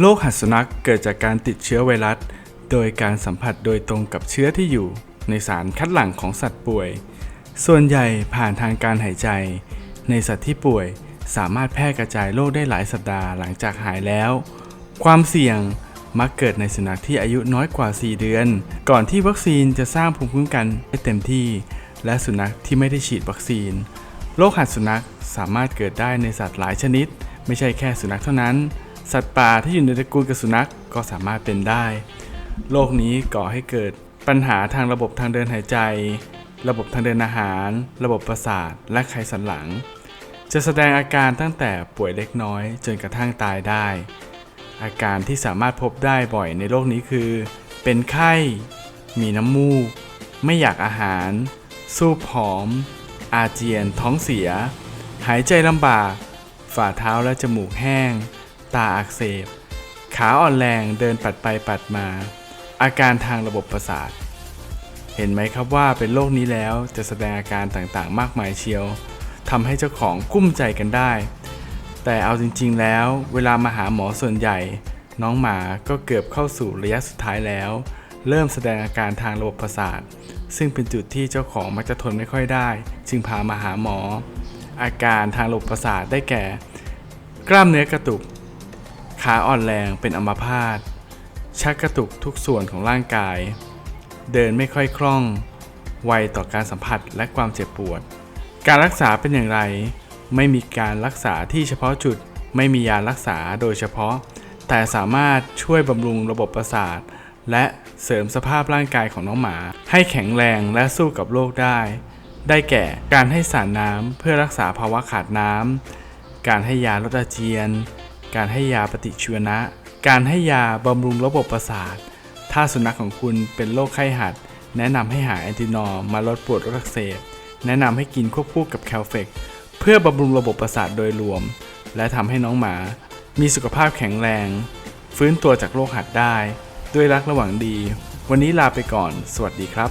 โรคหัดสุนัขเกิดจากการติดเชื้อไวรัส โดยการสัมผัสโดยตรงกับเชื้อที่อยู่ ในสารคัดหลั่งของสัตว์ป่วย ส่วนใหญ่ผ่านทางการหายใจ ในสัตว์ที่ป่วยสามารถแพร่กระจายโรคได้หลายสัปดาห์หลังจากหายแล้ว ความเสี่ยงมักเกิดในสุนัขที่อายุน้อยกว่า 4 เดือน ก่อนที่วัคซีนจะสร้างภูมิคุ้มกันได้เต็มที่ และสุนัขที่ไม่ได้ฉีดวัคซีน โรคหัดสุนัขสามารถเกิดได้ในสัตว์หลายชนิด ไม่ใช่แค่สุนัขเท่านั้น สัตว์ป่าที่อยู่ในตระกูลกับสุนัขก็สามารถเป็นได้ โรคนี้ก่อให้เกิดปัญหาทางระบบทางเดินหายใจ ระบบทางเดินอาหาร ระบบประสาท และไขสันหลัง จะแสดงอาการตั้งแต่ป่วยเล็กน้อย จนกระทั่งตายได้ อาการที่สามารถพบได้บ่อยในโรคนี้คือ เป็นไข้ มีน้ำมูก ไม่อยากอาหาร สูบผอม อาเจียน ท้องเสีย หายใจลำบาก ฝ่าเท้าและจมูกแห้ง ตาอักเสบ ขาอ่อนแรงเดินปัดไปปัดมา อาการทางระบบประสาท เห็นไหมครับว่าเป็นโรคนี้แล้วจะแสดงอาการต่างๆ มากมายเชียวทำให้เจ้าของกุ้มใจกันได้ แต่เอาจริงๆแล้ว เวลามาหาหมอส่วนใหญ่ น้องหมาก็เกือบเข้าสู่ระยะสุดท้ายแล้ว เริ่มแสดงอาการทางระบบประสาท ซึ่งเป็นจุดที่เจ้าของมักจะทนไม่ค่อยได้ จึงพามาหาหมอ อาการทางระบบประสาทได้แก่ กล้ามเนื้อกระตุก ขาอ่อนแรงเป็นอัมพาต ชักกระตุกทุกส่วนของร่างกาย เดินไม่ค่อยคล่อง ไวต่อการสัมผัสและความเจ็บปวด การรักษาเป็นอย่างไร ไม่มีการรักษาที่เฉพาะจุด ไม่มียารักษาโดยเฉพาะ แต่สามารถช่วยบำรุงระบบประสาท และเสริมสภาพร่างกายของน้องหมา ให้แข็งแรงและสู้กับโรคได้ ได้แก่การให้สารน้ำเพื่อรักษาภาวะขาดน้ำการให้ยาลดอาเจียน การให้ยาปฏิชีวนะ การให้ยาบำรุงระบบประสาท ถ้าสุนัขของคุณเป็นโรคไข้หัด แนะนำให้หาแอนตินอมาลดปวดลดอักเสบ แนะนำให้กินควบคู่กับแคลเฟกเพื่อบำรุงระบบประสาทโดยรวม และทำให้น้องหมา มีสุขภาพแข็งแรง ฟื้นตัวจากโรคหัดได้ ด้วยรักระหว่างดี วันนี้ลาไปก่อน สวัสดีครับ